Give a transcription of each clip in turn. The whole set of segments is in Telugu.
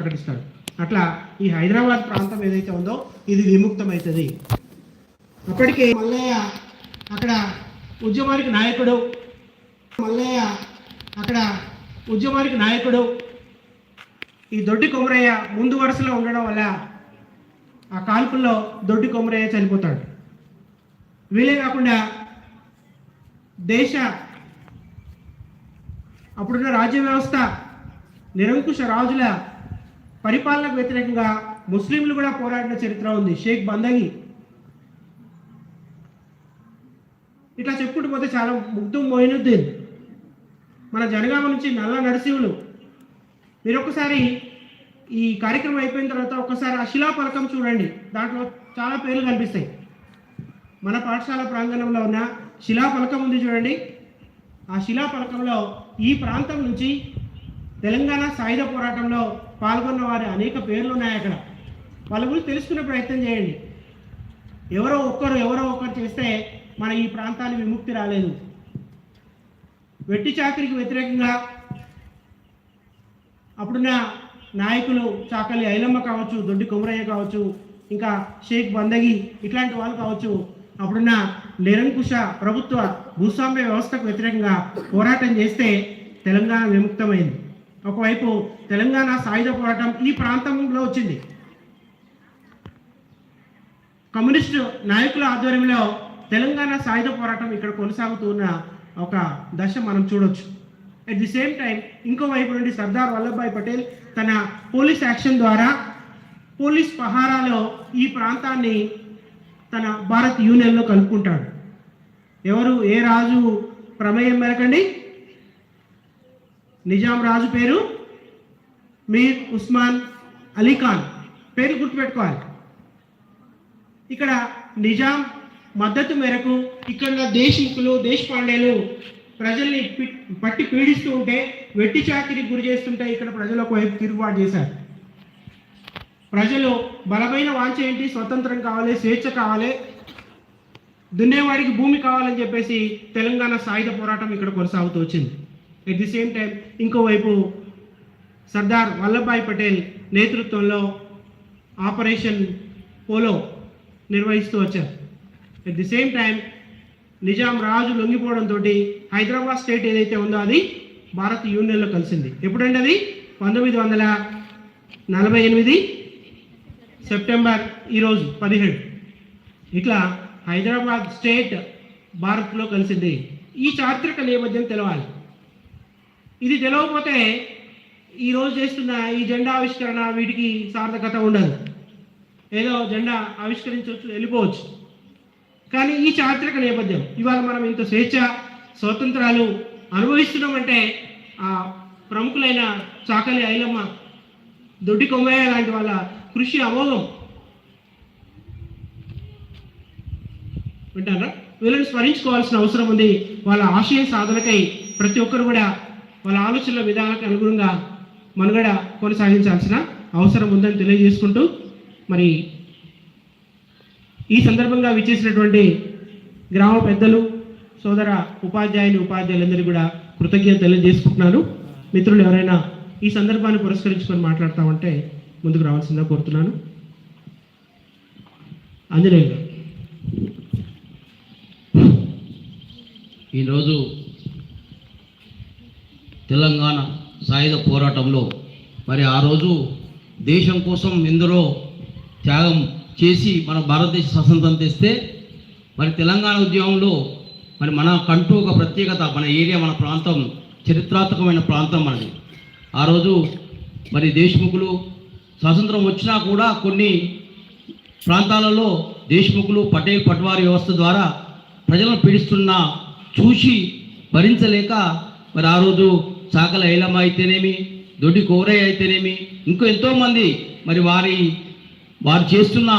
ప్రకటిస్తాడు. అట్లా ఈ హైదరాబాద్ ప్రాంతం ఏదైతే ఉందో ఇది విముక్తమవుతుంది అప్పటికే మల్లయ్య అక్కడ ఉద్యమానికి నాయకుడు. మల్లయ్య అక్కడ ఉద్యమానికి నాయకుడు. ఈ దొడ్డి కొమరయ్య ముందు వరుసలో ఉండడం వల్ల ఆ కాల్పుల్లో దొడ్డి కొమరయ్య చనిపోతాడు. వీలే కాకుండా దేశ అప్పుడున్న రాజ్య వ్యవస్థ నిరంకుశ రాజుల పరిపాలనకు వ్యతిరేకంగా ముస్లింలు కూడా పోరాడిన చరిత్ర ఉంది. షేక్ బందగి. ఇట్లా చెప్పుకుంటూ పోతే చాలా ముగ్ధు మోయినుద్దీన్. మన జనగామ నుంచి నల్ల నరసింహులు. మీరు ఒక్కసారి ఈ కార్యక్రమం అయిపోయిన తర్వాత ఒక్కసారి ఆ శిలాఫలకం చూడండి. దాంట్లో చాలా పేర్లు కనిపిస్తాయి. మన పాఠశాల ప్రాంగణంలో ఉన్న శిలాఫలకం ఉంది చూడండి. ఆ శిలాఫలకంలో ఈ ప్రాంతం నుంచి తెలంగాణ సాయుధ పోరాటంలో పాల్గొన్న వారి అనేక పేర్లు ఉన్నాయి అక్కడ. వాళ్ళ గురించి తెలుసుకునే ప్రయత్నం చేయండి. ఎవరో ఒక్కరు ఎవరో ఒక్కరు చేస్తే మన ఈ ప్రాంతానికి విముక్తి రాలేదు. వెట్టి చాకరికి వ్యతిరేకంగా అప్పుడున్న నాయకులు చాకలి ఐలమ్మ కావచ్చు దొడ్డి కొమరయ్య కావచ్చు ఇంకా షేక్ బందగి ఇట్లాంటి వాళ్ళు కావచ్చు అప్పుడున్న నిరంకుశ ప్రభుత్వ భూస్వామ్య వ్యవస్థకు వ్యతిరేకంగా పోరాటం చేస్తే తెలంగాణ విముక్తమైంది. ఒకవైపు తెలంగాణ సాయుధ పోరాటం ఈ ప్రాంతంలో వచ్చింది. కమ్యూనిస్టు నాయకుల ఆధ్వర్యంలో తెలంగాణ సాయుధ పోరాటం ఇక్కడ కొనసాగుతున్న ఒక దశ మనం చూడొచ్చు. అట్ ది సేమ్ టైం ఇంకో వైపు నుండి సర్దార్ వల్లభాయ్ పటేల్ తన పోలీస్ యాక్షన్ ద్వారా పోలీస్ పహారాలో ఈ ప్రాంతాన్ని తన భారత్ యూనియన్లో కలుపుకుంటాడు. ఎవరు? ఏ రాజు? ప్రమేయం మేరకండి. నిజాం రాజు పేరు మీర్ ఉస్మాన్ అలీ ఖాన్. పేరు గుర్తుపెట్టుకోవాలి. ఇక్కడ నిజాం మద్దతు మేరకు ఇక్కడ దేశికులు దేశపాండేలు ప్రజల్ని పి- పట్టి పీడిస్తూ ఉంటే వెట్టి చాకిరి గురి చేస్తుంటే ఇక్కడ ప్రజలు ఒకవైపు తిరుగుబాటు చేశారు. ప్రజలు బలమైన వాంఛ ఏంటి? స్వతంత్రం కావాలి స్వేచ్ఛ కావాలి దున్నేవాడికి భూమి కావాలని చెప్పేసి తెలంగాణ సాయుధ పోరాటం ఇక్కడ కొనసాగుతూ వచ్చింది. ఎట్ ది సేమ్ టైం ఇంకోవైపు సర్దార్ వల్లభాయ్ పటేల్ నేతృత్వంలో ఆపరేషన్ పోలో నిర్వహిస్తూ వచ్చారు. At the same time Nizam రాజు లొంగిపోవడంతో హైదరాబాద్ స్టేట్ ఏదైతే ఉందో అది భారత్ యూనియన్లో కలిసింది. ఎప్పుడండి అది? పంతొమ్మిది వందల నలభై ఎనిమిది సెప్టెంబర్ ఈరోజు పదిహేడు. ఇట్లా హైదరాబాద్ స్టేట్ భారత్లో కలిసింది. ఈ చారిత్రక నేపథ్యం తెలవాలి. ఇది తెలవకపోతే ఈరోజు చేస్తున్న ఈ జెండా ఆవిష్కరణ వీటికి సార్థకత ఉండదు. ఏదో జెండా ఆవిష్కరించవచ్చు వెళ్ళిపోవచ్చు. కానీ ఈ చారిత్రక నేపథ్యం ఇవాళ మనం ఇంత స్వేచ్ఛ స్వతంత్రాలు అనుభవిస్తున్నామంటే ఆ ప్రముఖులైన చాకలి ఐలమ్మ దొడ్డి కొమ్మయ్య లాంటి వాళ్ళ కృషి అమోఘం. వింటారా? వీళ్ళని స్మరించుకోవాల్సిన అవసరం ఉంది. వాళ్ళ ఆశయ సాధనకై ప్రతి ఒక్కరు కూడా వాళ్ళ ఆలోచనల విధానాలకు అనుగుణంగా మనుగడ కొనసాగించాల్సిన అవసరం ఉందని తెలియజేసుకుంటూ మరి ఈ సందర్భంగా విచ్చేసినటువంటి గ్రామ పెద్దలు సోదర ఉపాధ్యాయులు ఉపాధ్యాయులందరూ కూడా కృతజ్ఞత తెలియజేసుకుంటున్నాను. మిత్రులు ఎవరైనా ఈ సందర్భాన్ని పురస్కరించుకొని మాట్లాడతామంటే ముందుకు రావాల్సిందిగా కోరుతున్నాను. ఆంజనేయులు ఈరోజు తెలంగాణ సాయుధ పోరాటంలో మరి ఆ రోజు దేశం కోసం ఎందరో త్యాగం చేసి మన భారతదేశ స్వతంత్రం తెస్తే మరి తెలంగాణ ఉద్యమంలో మరి మన కంటూ ఒక ప్రత్యేకత మన ఏరియా మన ప్రాంతం చరిత్రాత్మకమైన ప్రాంతం మనది. ఆ రోజు మరి దేశముఖులు స్వాతంత్రం వచ్చినా కూడా కొన్ని ప్రాంతాలలో దేశముఖులు పటేల్ పట్వారి వ్యవస్థ ద్వారా ప్రజలను పీడిస్తున్న చూసి భరించలేక మరి ఆ రోజు చాకల ఐలమ్మ అయితేనేమి దొడ్డి కోరయ్య అయితేనేమి ఇంకో ఎంతోమంది మరి వారి వారు చేస్తున్న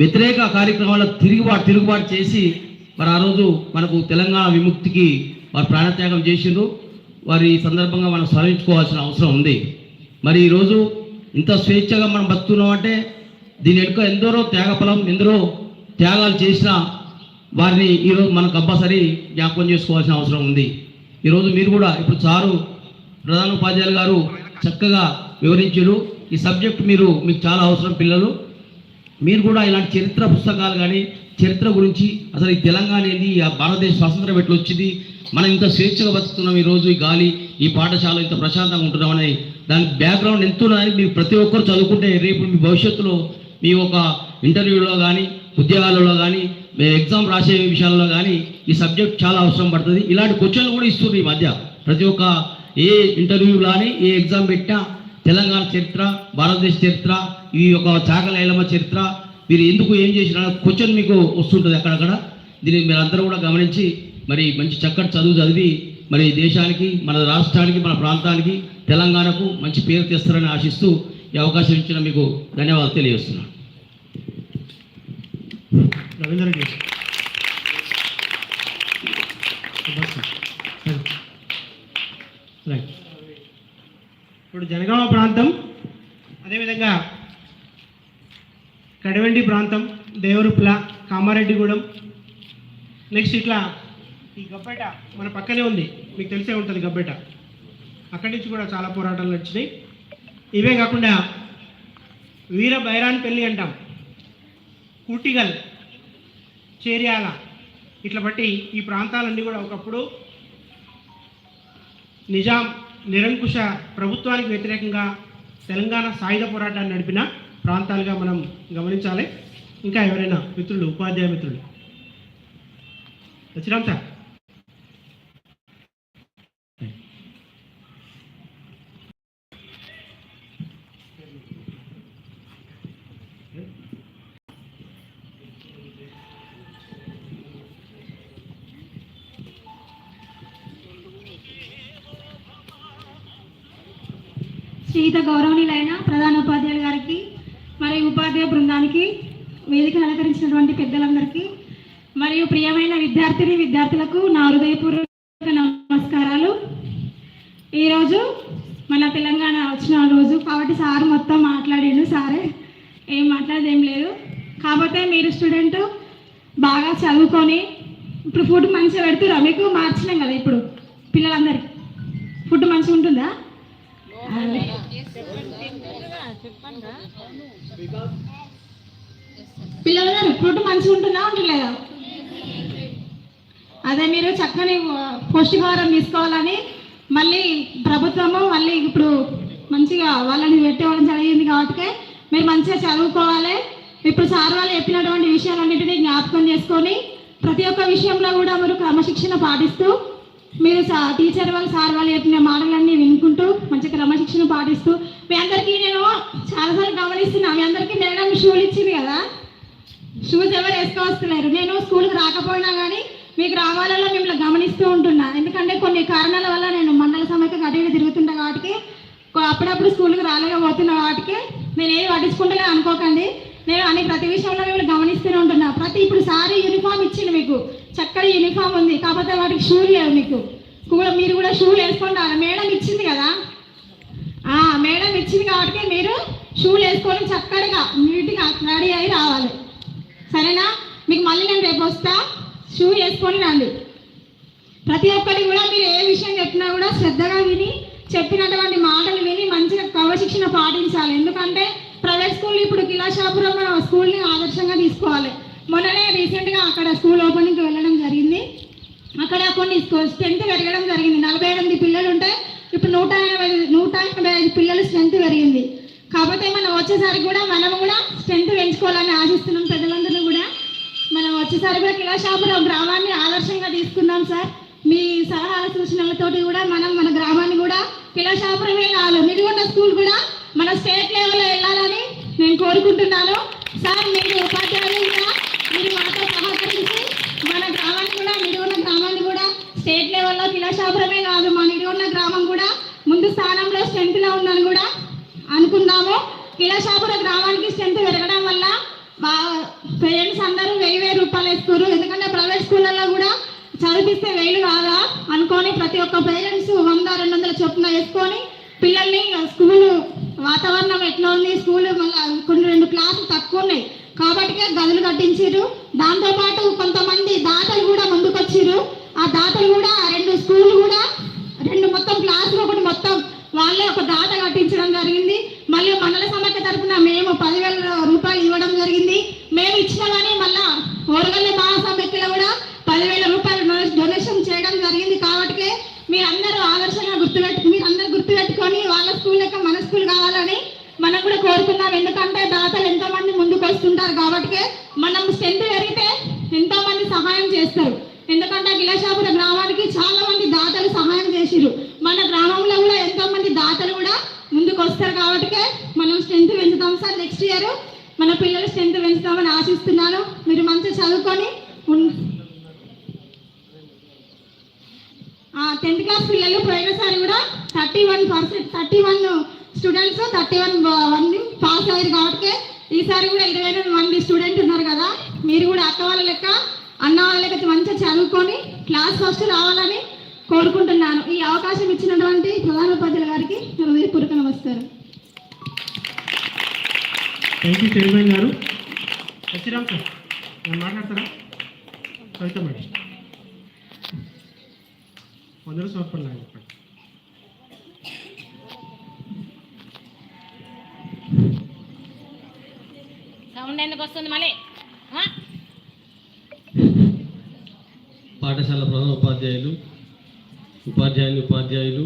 వ్యతిరేక కార్యక్రమాల తిరుగుబాటు తిరుగుబాటు చేసి మరి ఆ రోజు మనకు తెలంగాణ విముక్తికి వారు ప్రాణత్యాగం చేసిండ్రు. వారి సందర్భంగా మనం స్మరించుకోవాల్సిన అవసరం ఉంది. మరి ఈరోజు ఇంత స్వేచ్ఛగా మనం బతుకున్నాం అంటే దీని వెనుక ఎందరో త్యాగఫలం ఎందరో త్యాగాలు చేసిన వారిని ఈరోజు మనం కంపల్సరీ జ్ఞాపకం చేసుకోవాల్సిన అవసరం ఉంది. ఈరోజు మీరు కూడా ఇప్పుడు సారు ప్రధాన ఉపాధ్యాయులు గారు చక్కగా వివరించారు. ఈ సబ్జెక్ట్ మీరు మీకు చాలా అవసరం పిల్లలు. మీరు కూడా ఇలాంటి చరిత్ర పుస్తకాలు కానీ చరిత్ర గురించి అసలు ఈ తెలంగాణ ఏంది ఆ భారతదేశ స్వాతంత్రం ఎట్లా వచ్చింది మనం ఇంత స్వేచ్ఛగా బతుకుతున్నాం ఈ రోజు ఈ గాలి ఈ పాఠశాల ఇంత ప్రశాంతంగా ఉంటున్నాం అని దాని బ్యాక్గ్రౌండ్ ఎంత మీరు ప్రతి ఒక్కరు చదువుకుంటే రేపు మీ భవిష్యత్తులో మీ ఒక ఇంటర్వ్యూలో కానీ ఉద్యోగాలలో కానీ ఎగ్జామ్ రాసే విషయాల్లో కానీ ఈ సబ్జెక్ట్ చాలా అవసరం పడుతుంది. ఇలాంటి క్వశ్చన్లు కూడా ఇస్తుంది ఈ మధ్య. ప్రతి ఒక్క ఏ ఇంటర్వ్యూ కానీ ఏ ఎగ్జామ్ పెట్టినా తెలంగాణ చరిత్ర భారతదేశ చరిత్ర ఈ యొక్క చాకల ఐలమ్మ చరిత్ర మీరు ఎందుకు ఏం చేసిన క్వశ్చన్ మీకు వస్తుంటుంది అక్కడక్కడ. దీన్ని మీరు అందరూ కూడా గమనించి మరి మంచి చక్కటి చదువు చదివి మరి దేశానికి మన రాష్ట్రానికి మన ప్రాంతానికి తెలంగాణకు మంచి పేరు తెస్తారని ఆశిస్తూ ఈ అవకాశం ఇచ్చిన మీకు ధన్యవాదాలు తెలియజేస్తున్నాను. రవీంద్ర జోషి రైట్ ఇప్పుడు జనగామ ప్రాంతం అదేవిధంగా కడవెండి ప్రాంతం దేవరుప్ల కామారెడ్డిగూడెం. నెక్స్ట్ ఇట్లా ఈ గబ్బెట మన పక్కనే ఉంది. మీకు తెలిసే ఉంటుంది గబ్బెట. అక్కడి నుంచి కూడా చాలా పోరాటాలు నచ్చినాయి ఇవే కాకుండా వీర బైరాన్ పెళ్ళి అంటాం. కూటిగల్ చేర్యాల. ఇట్లా బట్టి ఈ ప్రాంతాలన్నీ కూడా ఒకప్పుడు నిజాం నిరంకుశ ప్రభుత్వానికి వ్యతిరేకంగా తెలంగాణ సాయుధ పోరాటాన్ని నడిపిన ప్రాంతాలుగా మనం గమనించాలి. ఇంకా ఎవరైనా మిత్రులు ఉపాధ్యాయ మిత్రులు? వచ్చినాం సార్. శ్రీయుత గౌరవనీయులైన ప్రధాన ఉపాధ్యాయులు గారికి మరియు ఉపాధ్యాయ బృందానికి వేదికను అలంకరించినటువంటి పెద్దలందరికీ మరియు ప్రియమైన విద్యార్థిని విద్యార్థులకు నా హృదయపూర్వక నమస్కారాలు. ఈరోజు మన తెలంగాణ వచ్చిన రోజు కాబట్టి సార్ మొత్తం మాట్లాడాడు సారే. ఏం మాట్లాడేది ఏం లేదు. కాకపోతే మీరు స్టూడెంట్ బాగా చదువుకొని ఇప్పుడు ఫుడ్ మంచిగా పెడుతురా? మీకు మార్చినాం కదా ఇప్పుడు పిల్లలందరికీ. ఫుడ్ మంచిగా ఉంటుందా? పిల్లలు ఫ్రూట్ మంచిగా ఉంటుందా ఉండలేదా అదే మీరు చక్కని పౌష్టికాహారం తీసుకోవాలని మళ్ళీ ప్రభుత్వము మళ్ళీ ఇప్పుడు మంచిగా వాళ్ళని పెట్టేవాళ్ళని జరిగింది కాబట్టి మీరు మంచిగా చదువుకోవాలి. ఇప్పుడు సార్ వాళ్ళు చెప్పినటువంటి విషయాలన్నింటినీ జ్ఞాపకం చేసుకొని ప్రతి ఒక్క విషయంలో కూడా మీరు క్రమశిక్షణ పాటిస్తూ మీరు సా- టీచర్ వాళ్ళు సార్ వాళ్ళు చెప్పిన మాటలన్నీ వినుకుంటూ మంచి క్రమశిక్షణ పాటిస్తూ మీ అందరికీ నేను చాలాసార్లు గమనిస్తున్నా మీ అందరికీ మేడం షూలు ఇచ్చింది కదా? షూస్ ఎవరు వేసుకోవస్తలేరు. నేను స్కూల్కి రాకపోయినా కానీ మీ గ్రామాలలో మిమ్మల్ని గమనిస్తూ ఉంటున్నా. ఎందుకంటే కొన్ని కారణాల వల్ల నేను మండల సమైక్య అటు తిరుగుతుంటా కాబట్టి అప్పుడప్పుడు స్కూల్కి రాలేకపోతున్నా కాబట్టి నేను ఏది పట్టించుకుంటలే అనుకోకండి. నేను అన్ని ప్రతి విషయంలో మిమ్మల్ని గమనిస్తూనే ఉంటున్నా. ప్రతి ఇప్పుడు సారీ యూనిఫామ్ ఇచ్చింది మీకు. చక్కటి యూనిఫామ్ ఉంది. కాకపోతే వాటికి షూలు లేవు మీకు. కూడా మీరు కూడా షూలు వేసుకుంటారు? మేడం ఇచ్చింది కదా? ఆ, మేడం ఇచ్చింది కాబట్టి మీరు షూలు వేసుకొని చక్కగా నీట్గా రెడీ అయి రావాలి. సరేనా? మీకు మళ్ళీ నేను రేపు వస్తా. షూ వేసుకొని రండి. ప్రతి ఒక్కటి కూడా మీరు ఏ విషయం చెప్పినా కూడా శ్రద్ధగా విని చెప్పినటువంటి మాటలు విని మంచిగా క్రమశిక్షణ పాటించాలి. ఎందుకంటే ప్రైవేట్ స్కూల్ ఇప్పుడు కిలాషాపురం మన స్కూల్ని ఆదర్శంగా తీసుకోవాలి. మొన్ననే రీసెంట్గా అక్కడ స్కూల్ ఓపెనింగ్కి వెళ్ళడం జరిగింది. అక్కడ కొన్ని స్ట్రెంత్ పెరగడం జరిగింది. నలభై ఎనిమిది పిల్లలు ఉంటే ఇప్పుడు నూట ఎనభై నూట ఎనభై ఐదు పిల్లలు స్ట్రెంత్ పెరిగింది. కాకపోతే మనం వచ్చేసరికి కూడా మనం కూడా స్ట్రెంత్ పెంచుకోవాలని ఆశిస్తున్నాం పెద్దలందరూ కూడా. మనం వచ్చేసరికి కూడా కిలాషాపురం గ్రామాన్ని ఆదర్శంగా తీసుకుందాం సార్. మీ సలహాల సూచనలతోటి కూడా మనం మన గ్రామాన్ని కూడా కిలాషాపురమే కాదు నిడిగొండ స్కూల్ కూడా మన స్టేట్ లెవెల్లో వెళ్ళాలని నేను కోరుకుంటున్నాను. సార్ మీరు ఉపాధ్యాయులు మీరు మాతో సహకరించి మన గ్రామాన్ని కూడా నిడిగొండ గ్రామాన్ని కూడా స్టేట్ లెవెల్లో కిలాషాపురమే కాదు మా నిడిగొండ గ్రామం కూడా ముందు స్థానంలో స్ట్రెంత్లో ఉందని కూడా అనుకుందాము. కిలాశాపుర గ్రామానికి స్ట్రెంత్ పెరగడం వల్ల మా పేరెంట్స్ అందరూ వెయ్యి వెయ్యి రూపాయలు వేసుకోరు ఎందుకంటే ప్రైవేట్ స్కూళ్ళల్లో కూడా చదివిస్తే వేలు కాదా అనుకొని ప్రతి ఒక్క పేరెంట్స్ వంద రెండు వందల చొప్పున వేసుకొని పిల్లల్ని స్కూలు వాతావరణం ఎట్లా ఉంది? స్కూల్ మళ్ళీ కొన్ని రెండు క్లాసులు తక్కువ ఉన్నాయి. కాబట్టి గదులు కట్టించారు దాంతోపాటు కొంతమంది దాతలు కూడా ముందుకొచ్చారు ఆ దాతలు కూడా రెండు స్కూల్ కూడా రెండు మొత్తం క్లాసులు ఒకటి మొత్తం వాళ్ళే ఒక దాత జరిగింది. మరియు మండల సమాఖ్య తరఫున మేము పదివేల రూపాయలు ఇవ్వడం జరిగింది. మేము ఇచ్చిన కానీ మళ్ళా ఓరగల్లి మహాసమాఖ్యలో కూడా పదివేల రూపాయలు డొనే- డొనేషన్ చేయడం జరిగింది. కాబట్టి మీరందరూ ఆదర్శంగా గుర్తుపెట్టు మీరందరూ గుర్తుపెట్టుకొని వాళ్ళ స్కూల్ లెక్క మన స్కూల్ కావాలని మనం కూడా కోరుకున్నాం ఎందుకంటే దాతలు ఎంతో మంది ముందుకు వస్తుంటారు కాబట్టి మనం స్ట్రెంత్ పెరిగితే ఎంతో మంది సహాయం చేస్తారు. ఎందుకంటే గిలషాపుర గ్రామానికి చాలా మంది దాతలు సహాయం చేసిరు మన గ్రామంలో కూడా ఎంతో మంది దాతలు కూడా ముందుకు వస్తారు కాబట్టి మనం స్ట్రెంత్ పెంచుతాం సార్ నెక్స్ట్ ఇయర్. మన పిల్లలు స్ట్రెంత్ పెంచుతామని ఆశిస్తున్నాను. మీరు మంచిగా చదువుకొని టెన్త్ క్లాస్ పిల్లలు పోయినసారి కూడా thirty one percent thirty one students thirty one మంది పాస్ అయ్యారు కాబట్టి ఈసారి కూడా ఇరవై రెండు మంది స్టూడెంట్ ఉన్నారు కదా. మీరు కూడా అక్క వాళ్ళ లెక్క అన్న వాళ్ళ లెక్క మంచిగా చదువుకొని క్లాస్ ఫస్ట్ రావాలని కోరుకుంటున్నాను. ఈ అవకాశం ఇచ్చినటువంటి ప్రధానోపాధ్యాయుల గారికి హృదయపూర్వక నమస్కారం. థ్యాంక్ యూ చైర్మన్ గారు. సత్యరామ్ సార్ నేను మాట్లాడతారా? కవిత మేడం. వందల సమర్పణ సౌండ్ ఎందుకు వస్తుంది మళ్ళీ? పాఠశాల ప్రధాన ఉపాధ్యాయులు ఉపాధ్యాయుని ఉపాధ్యాయులు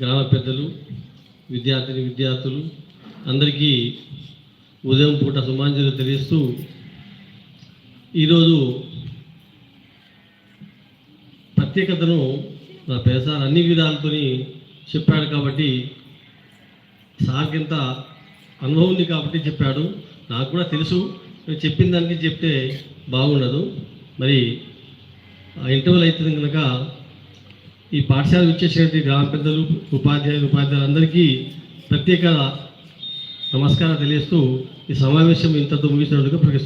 గ్రామ పెద్దలు విద్యార్థిని విద్యార్థులు అందరికీ ఉదయం పూట సుమాంజలు తెలియస్తూ ఈరోజు ప్రత్యేకతను నా పేసార్ అన్ని విధాలతో చెప్పాడు కాబట్టి సార్కింత అనుభవం ఉంది కాబట్టి చెప్పాడు. నాకు కూడా తెలుసు. నేను చెప్పిన దానికి చెప్తే బాగుండదు. మరి ఆ ఇంటర్వల్ అయితే కనుక ఈ పాఠశాల ఇచ్చేసినటువంటి గ్రామ పెద్దలు ఉపాధ్యాయులు అందరికీ ప్రత్యేక నమస్కారం తెలియస్తూ ఈ సమావేశం ఇంతతో ముగిసినట్టుగా ప్రకటిస్తున్నాను.